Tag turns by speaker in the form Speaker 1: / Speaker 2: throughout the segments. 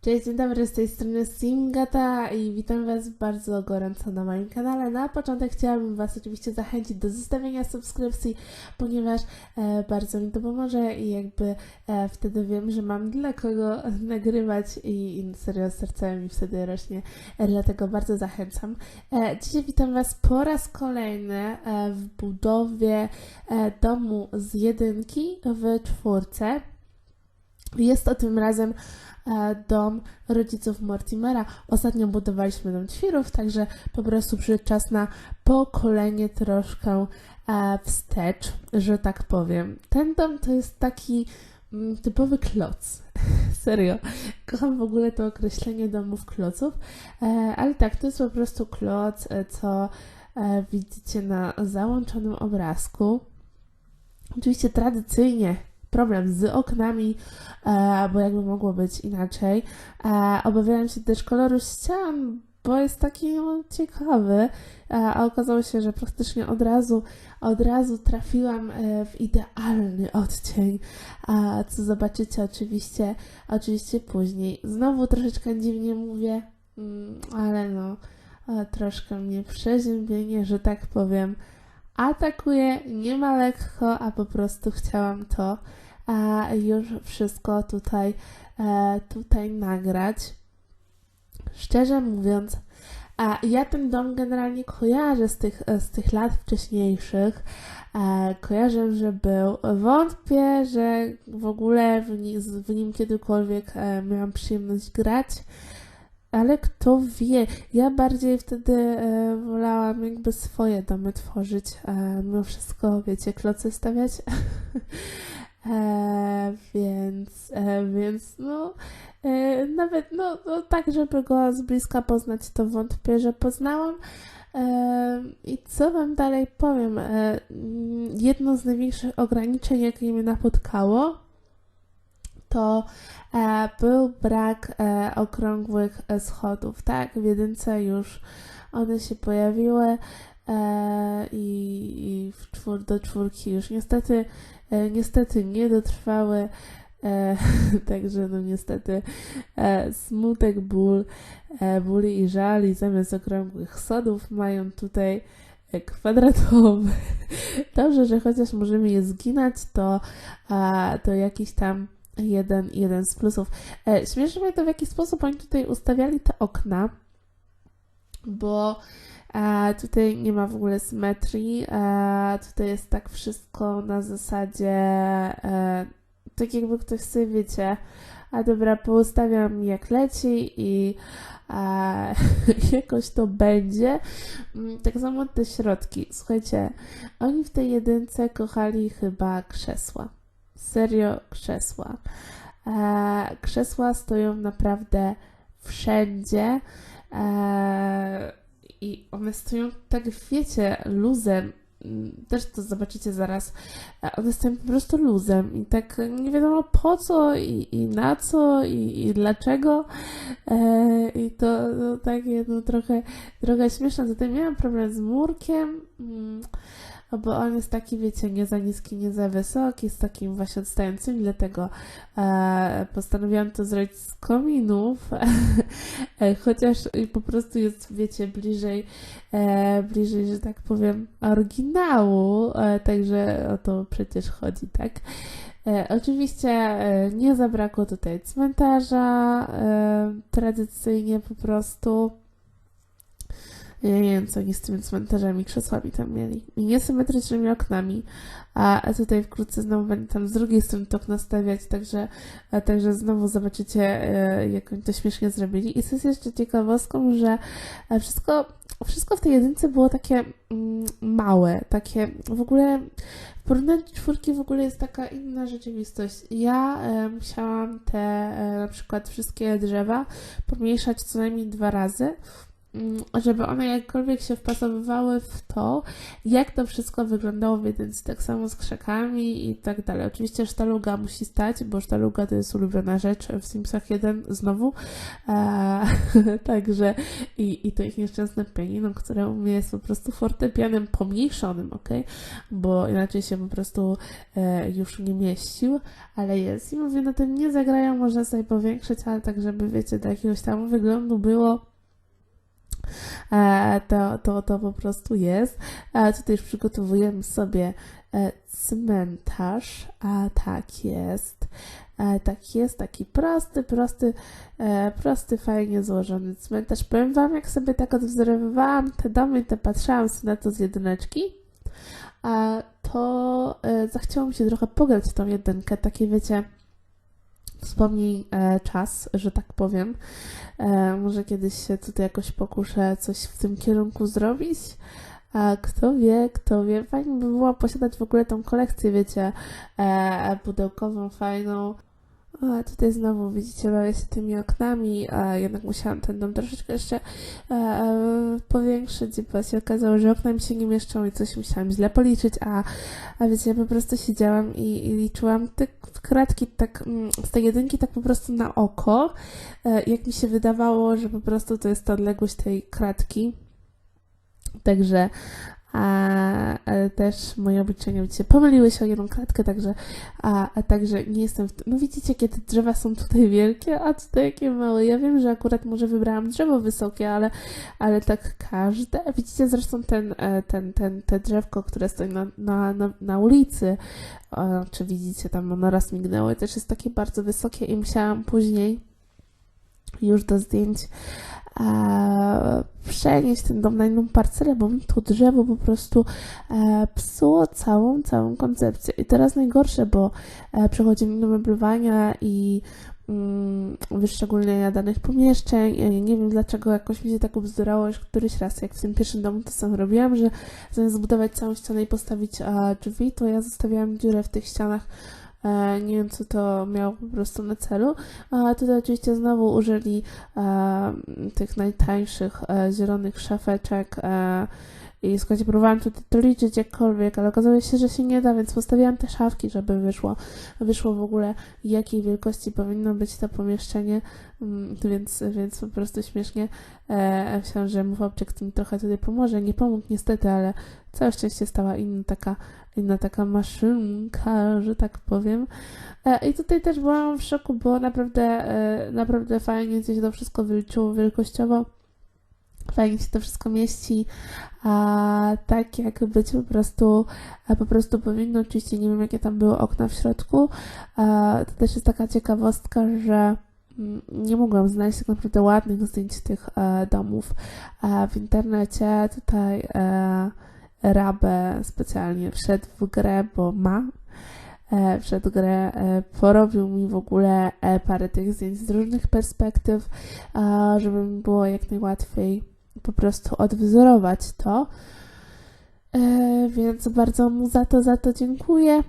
Speaker 1: Cześć, dzień dobry, z tej strony Singata i witam Was bardzo gorąco na moim kanale. Na początek chciałabym Was oczywiście zachęcić do zostawienia subskrypcji, ponieważ e, bardzo mi to pomoże i jakby e, wtedy wiem, że mam dla kogo nagrywać i, i serio serce mi wtedy rośnie, dlatego bardzo zachęcam. E, dzisiaj witam Was po raz kolejny e, w budowie e, domu z jedynki w czwórce. Jest to tym razem e, dom rodziców Mortimera. Ostatnio budowaliśmy dom ćwirów, także po prostu przyszedł czas na pokolenie troszkę e, wstecz, że tak powiem. Ten dom to jest taki mm, typowy kloc. Serio. Kocham w ogóle to określenie domów kloców, e, ale tak, to jest po prostu kloc, co widzicie na załączonym obrazku. Oczywiście tradycyjnie problem z oknami, e, bo jakby mogło być inaczej. E, obawiałem się też koloru ścian, bo jest taki no, ciekawy, e, a okazało się, że praktycznie od razu, od razu trafiłam w idealny odcień, a co zobaczycie oczywiście, oczywiście później. Znowu troszeczkę dziwnie mówię, mm, ale no, troszkę mnie przeziębienie, że tak powiem, atakuje, nie ma lekko, a po prostu chciałam to a już wszystko tutaj, e, tutaj nagrać. Szczerze mówiąc, a ja ten dom generalnie kojarzę z tych, z tych lat wcześniejszych. E, kojarzę, że był. Wątpię, że w ogóle w, ni- w nim kiedykolwiek e, miałam przyjemność grać. Ale kto wie, ja bardziej wtedy e, wolałam jakby swoje domy tworzyć, e, mimo wszystko, wiecie, kloce stawiać. e, więc, e, więc no, e, nawet no, no tak, żeby go z bliska poznać, to wątpię, że poznałam. E, I co Wam dalej powiem? E, mm, jedno z największych ograniczeń, jakie mnie napotkało, to e, był brak e, okrągłych schodów. Tak, w jedynce już one się pojawiły e, i, w czwór, do czwórki już niestety, niestety nie dotrwały. E, także no niestety e, smutek, ból, e, ból i żal i zamiast okrągłych schodów mają tutaj kwadratowe. Dobrze, że chociaż możemy je zginać, to, a, to jakiś tam jeden, jeden z plusów. E, śmieszy mnie to, w jaki sposób oni tutaj ustawiali te okna, bo e, tutaj nie ma w ogóle symetrii. E, tutaj jest tak wszystko na zasadzie, e, tak jakby ktoś sobie, wiecie, a dobra, poustawiam jak leci i e, jakoś to będzie. Mm, Tak samo te środki. Słuchajcie, oni w tej jedynce kochali chyba krzesła. Serio krzesła. E, krzesła stoją naprawdę wszędzie e, i one stoją tak, wiecie, luzem. Też to zobaczycie zaraz. E, One stoją po prostu luzem i tak nie wiadomo po co i, i na co i, i dlaczego. E, I to no, takie no, trochę, trochę śmieszne. Tutaj miałam problem z murkiem. Mm, bo on jest taki, wiecie, nie za niski, nie za wysoki, z takim właśnie odstającym, dlatego e, postanowiłam to zrobić z kominów, e, chociaż po prostu jest, wiecie, bliżej, e, bliżej, że tak powiem, oryginału, e, także o to przecież chodzi, tak? E, oczywiście e, nie zabrakło tutaj cmentarza, tradycyjnie po prostu. Nie wiem, co oni z tymi cmentarzami, krzesłami tam mieli. I niesymetrycznymi oknami. A tutaj wkrótce znowu będę tam z drugiej strony to okno stawiać, także, także znowu zobaczycie, e, jak oni to śmiesznie zrobili. I co jest jeszcze ciekawostką, że e, wszystko, wszystko w tej jedynce było takie mm, małe, takie w ogóle w porównaniu czwórki w ogóle jest taka inna rzeczywistość. Ja e, musiałam te na przykład wszystkie drzewa pomniejszać co najmniej dwa razy, żeby one jakkolwiek się wpasowywały w to, jak to wszystko wyglądało w jedynce, tak samo z krzakami i tak dalej. Oczywiście sztaluga musi stać, bo sztaluga to jest ulubiona rzecz w Simsach 1 znowu, e, także i, i to ich nieszczęsne pianino, które u mnie jest po prostu fortepianem pomniejszonym, ok? Bo inaczej się po prostu e, już nie mieścił, ale jest i mówię, na tym nie zagrają, można sobie powiększyć, ale tak, żeby wiecie, do jakiegoś tam wyglądu było to, to, to po prostu jest. A tutaj już przygotowujemy sobie e, cmentarz, a tak jest. E, tak jest, taki prosty, prosty, prosty, fajnie złożony cmentarz. Powiem Wam, jak sobie tak odwzorowywałam te domy, to patrzyłam sobie na to z jedyneczki, to zachciało mi się trochę pograć w tą jedynkę, takie wiecie, wspomnij e, czas, że tak powiem. E, może kiedyś się tutaj jakoś pokuszę coś w tym kierunku zrobić. A kto wie, kto wie, fajnie by było posiadać w ogóle tą kolekcję, wiecie, e, pudełkową, fajną, a tutaj znowu widzicie, bawię się tymi oknami, a jednak musiałam ten dom troszeczkę jeszcze e, e, powiększyć, bo się okazało, że okna mi się nie mieszczą i coś musiałam źle policzyć, a, a wiecie, ja po prostu siedziałam i, i liczyłam te kratki tak mm, z tej jedynki tak po prostu na oko, e, jak mi się wydawało, że po prostu to jest ta odległość tej kratki. Także a, a też moje obliczenia widzicie, pomyliły się o jedną klatkę, także, a, a także nie jestem w tym. No widzicie, te drzewa są tutaj wielkie, a tutaj jakie małe. Ja wiem, że akurat może wybrałam drzewo wysokie, ale, ale tak każde. Widzicie zresztą ten, e, ten, ten, te drzewko, które stoi na, na, na, na ulicy, o, czy widzicie, tam ono raz mignęło też jest takie bardzo wysokie i musiałam później już do zdjęć e, przenieść ten dom na inną parcelę, bo mi to drzewo po prostu e, psuło całą, całą koncepcję. I teraz najgorsze, bo e, przechodzimy do meblowania i mm, wyszczególnienia danych pomieszczeń. E, nie wiem dlaczego jakoś mi się tak ubzdurało już któryś raz, jak w tym pierwszym domu to sam robiłam, że zamiast zbudować całą ścianę i postawić a, drzwi, to ja zostawiałam dziurę w tych ścianach E, nie wiem, co to miało po prostu na celu. A tutaj oczywiście znowu użyli e, tych najtańszych e, zielonych szafeczek. I słuchajcie, próbowałam tutaj to liczyć jakkolwiek, ale okazało się, że się nie da, więc postawiłam te szafki, żeby wyszło, wyszło w ogóle jakiej wielkości powinno być to pomieszczenie, mm, więc, więc po prostu śmiesznie e, myślałam, że Mówopczyk mi trochę tutaj pomoże. Nie pomógł niestety, ale całe szczęście stała inna taka inna taka maszynka, że tak powiem. E, I tutaj też byłam w szoku, bo naprawdę, e, naprawdę fajnie się to wszystko wyliczyło wielkościowo. Fajnie się to wszystko mieści, a tak jak być po prostu, po prostu powinno. Oczywiście nie wiem, jakie tam były okna w środku. To też jest taka ciekawostka, że mm, nie mogłam znaleźć tak naprawdę ładnych zdjęć tych e, domów w internecie. Tutaj Rabę specjalnie wszedł w grę, bo ma e, wszedł grę, e, porobił mi w ogóle e, parę tych zdjęć z różnych perspektyw, żeby mi było jak najłatwiej po prostu odwzorować to. Więc bardzo mu za to, za to dziękuję.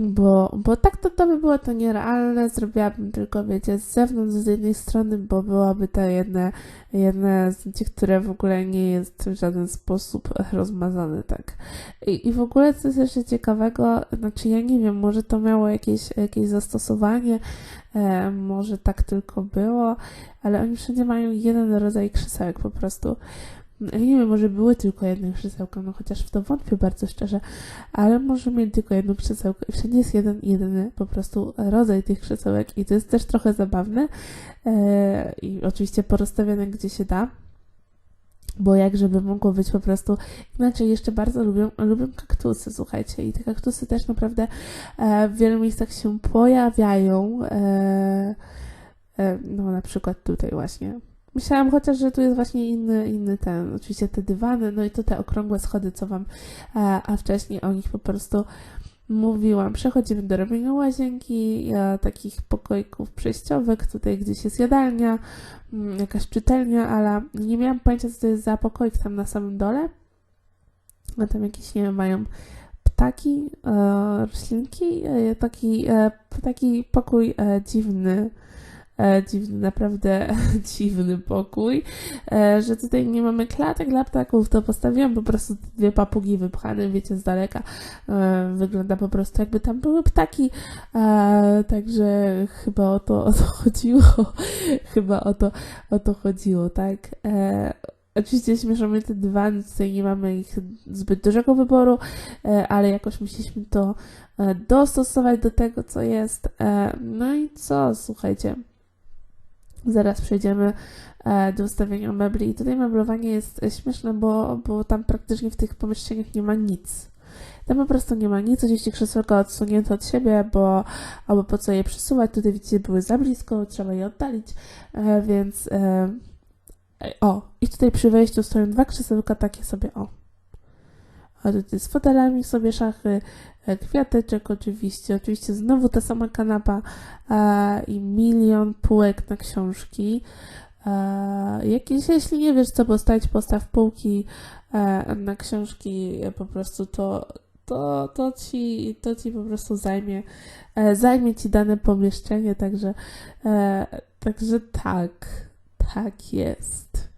Speaker 1: Bo, bo tak to, to by było to nierealne, zrobiłabym tylko, wiecie, z zewnątrz z jednej strony, bo byłoby to jedne, jedne zdjęcie, które w ogóle nie jest w żaden sposób rozmazane, tak. I, i w ogóle co jest jeszcze ciekawego, znaczy ja nie wiem, może to miało jakieś, jakieś zastosowanie, e, może tak tylko było, ale oni wszędzie mają jeden rodzaj krzesełek po prostu. Nie wiem, może były tylko jednym krzesełkiem, no chociaż w to wątpię bardzo szczerze, ale może mieć tylko krzesełko i wszędzie jest jeden, jedyny po prostu rodzaj tych krzesełek i to jest też trochę zabawne e, i oczywiście porozstawiane gdzie się da, bo jak żeby mogło być po prostu inaczej, jeszcze bardzo lubię, lubię kaktusy, słuchajcie, i te kaktusy też naprawdę e, w wielu miejscach się pojawiają, e, e no na przykład tutaj właśnie Myślałam chociaż, że tu jest właśnie inny, inny ten, oczywiście te dywany, no i to te okrągłe schody, co wam, a, a wcześniej o nich po prostu mówiłam. Przechodzimy do robienia łazienki, a, takich pokoików przejściowych, tutaj gdzieś jest jadalnia, mm, jakaś czytelnia, ale nie miałam pojęcia, co to jest za pokoik tam na samym dole. A tam jakieś, nie wiem, mają ptaki, e, roślinki, e, taki, e, taki pokój e, dziwny, e, dziwny, naprawdę dziwny pokój, e, że tutaj nie mamy klatek dla ptaków, to postawiłam po prostu dwie papugi wypchane, wiecie, z daleka. E, wygląda po prostu jakby tam były ptaki, e, także chyba o to, o to chodziło, chyba o to, o to chodziło, tak. E, Oczywiście śmieszą mnie te dwa, nie mamy ich zbyt dużego wyboru, e, ale jakoś musieliśmy to e, dostosować do tego, co jest. E, No i co, słuchajcie. Zaraz przejdziemy e, do ustawienia mebli. I tutaj meblowanie jest e, śmieszne, bo, bo tam praktycznie w tych pomieszczeniach nie ma nic. Tam po prostu nie ma nic, oczywiście krzesełka odsunięte od siebie, bo albo po co je przesuwać, tutaj widzicie, były za blisko, trzeba je oddalić, e, więc o, i tutaj przy wejściu stoją dwa krzesełka takie sobie, o. Z fotelami sobie szachy, e, kwiateczek oczywiście, oczywiście znowu ta sama kanapa e, i milion półek na książki. E, jakieś, jeśli nie wiesz co postawić, postaw półki e, na książki po prostu to, to, to, ci, to ci po prostu zajmie, e, zajmie ci dane pomieszczenie, także, e, także tak, tak jest.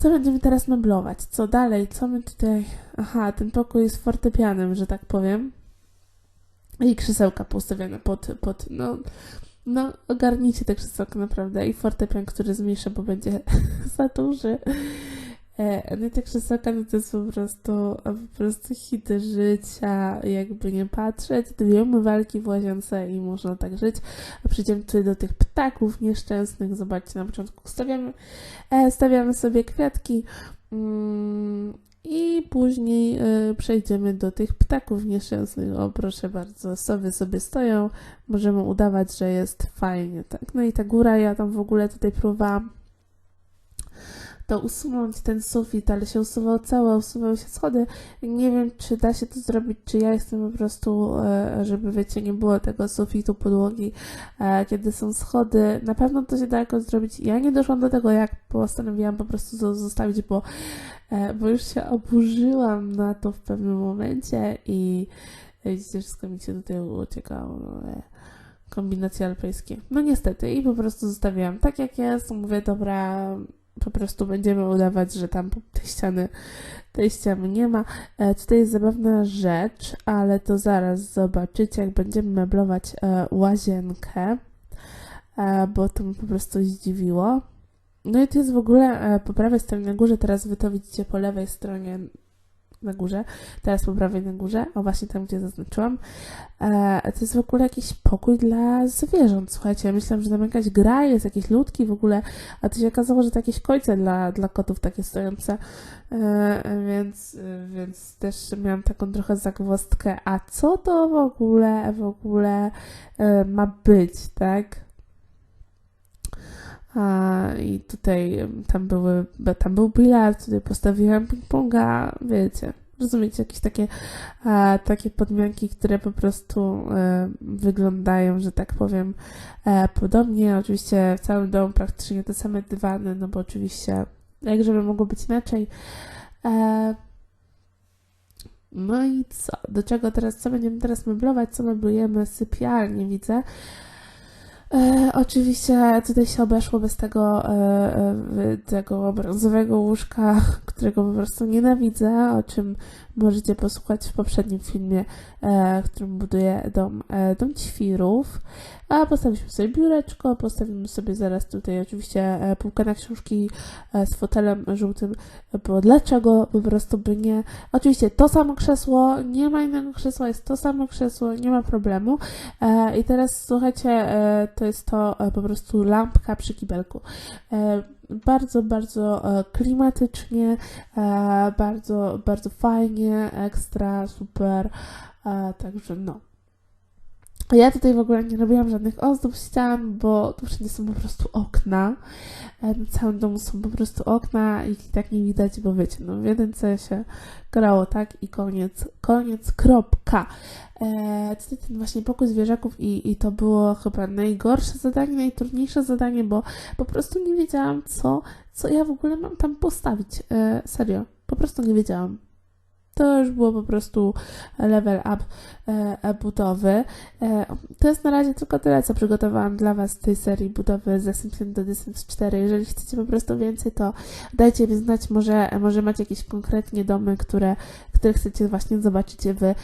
Speaker 1: Co będziemy teraz meblować? Co dalej? Co my tutaj... Aha, ten pokój jest fortepianem, że tak powiem. I krzesełka poustawione pod, pod no, no ogarnijcie te krzesełka naprawdę i fortepian, który zmniejszę, bo będzie za duży. E, no te krzesełka no to jest po prostu, po prostu hity życia, jakby nie patrzeć. Dwie umywalki w łazience i można tak żyć. A przejdziemy tutaj do tych ptaków nieszczęsnych. Zobaczcie, na początku stawiamy, e, stawiamy sobie kwiatki. Mm, i później e, przejdziemy do tych ptaków nieszczęsnych. O, proszę bardzo, sowy sobie stoją. Możemy udawać, że jest fajnie, tak. No i ta góra, ja tam w ogóle tutaj próbowałam to usunąć ten sufit, ale się usuwał całe, usuwały się schody. Nie wiem, czy da się to zrobić, czy ja jestem po prostu, e, żeby wiecie, nie było tego sufitu, podłogi, e, kiedy są schody. Na pewno to się da jakoś zrobić. Ja nie doszłam do tego, jak postanowiłam po prostu zostawić, bo, e, bo już się oburzyłam na to w pewnym momencie i widzicie, wszystko mi się tutaj uciekało. No, kombinacje alpejskie. No niestety i po prostu zostawiłam tak jak jest. Mówię, dobra, po prostu będziemy udawać, że tam tej ściany, tej ściany nie ma. E, tutaj jest zabawna rzecz, ale to zaraz zobaczycie, jak będziemy meblować e, łazienkę, e, bo to mnie po prostu zdziwiło. No i to jest w ogóle e, po prawej stronie na górze, teraz wy to widzicie po lewej stronie na górze, teraz po prawej na górze, o właśnie tam, gdzie zaznaczyłam. E, to jest w ogóle jakiś pokój dla zwierząt, słuchajcie, ja myślałam, że tam jakaś gra jest, jakieś ludki w ogóle, a to się okazało, że to jakieś kojce dla, dla kotów takie stojące, e, więc, więc też miałam taką trochę zagwozdkę, a co to w ogóle, w ogóle e, ma być, tak? I tutaj tam były, tam był bilard, tutaj postawiłam ping-ponga, wiecie, rozumiecie, jakieś takie, takie podmianki, które po prostu e, wyglądają, że tak powiem, e, podobnie. Oczywiście w całym domu praktycznie te same dywany, no bo oczywiście, jak żeby mogło być inaczej. E, no i co? Do czego teraz, co będziemy teraz meblować? Co meblujemy? Sypialnie, widzę. E, oczywiście tutaj się obeszło bez tego, e, e, tego brązowego łóżka, którego po prostu nienawidzę, o czym możecie posłuchać w poprzednim filmie, e, w którym buduję dom, e, dom ćwirów. A postawiliśmy sobie biureczko, postawimy sobie zaraz tutaj oczywiście e, półkę na książki e, z fotelem żółtym, bo dlaczego po prostu by nie. Oczywiście to samo krzesło, nie ma innego krzesła, jest to samo krzesło, nie ma problemu. E, I teraz słuchajcie, to jest to po prostu lampka przy kibelku. Bardzo, bardzo e, klimatycznie, e, bardzo, bardzo fajnie, ekstra, super. E, także no. Ja tutaj w ogóle nie robiłam żadnych ozdób ścian, bo tu wszędzie są po prostu okna. Na całym domu są po prostu okna i tak nie widać, bo wiecie, no w jedynce się grało tak i koniec, koniec, kropka. E, tutaj ten właśnie pokój zwierzaków i, i to było chyba najgorsze zadanie, najtrudniejsze zadanie, bo po prostu nie wiedziałam, co, co ja w ogóle mam tam postawić. E, serio, po prostu nie wiedziałam. To już było po prostu level up e, budowy. E, to jest na razie tylko tyle, co przygotowałam dla Was tej serii budowy z 1 do Sims 4. Jeżeli chcecie po prostu więcej, to dajcie mi znać, może, może macie jakieś konkretnie domy, które, które chcecie właśnie zobaczyć w e,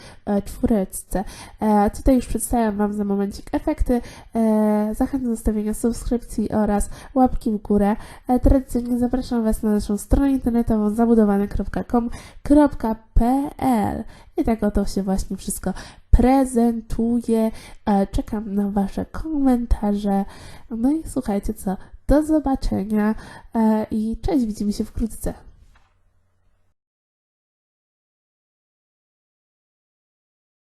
Speaker 1: czwóreczce. E, tutaj już przedstawiam Wam za momencik efekty. E, zachęcam do zostawienia subskrypcji oraz łapki w górę. Tradycyjnie zapraszam Was na naszą stronę internetową zabudowane.com.pl i tak oto się właśnie wszystko prezentuje. Czekam na Wasze komentarze. No i słuchajcie co, do zobaczenia i cześć, widzimy się wkrótce.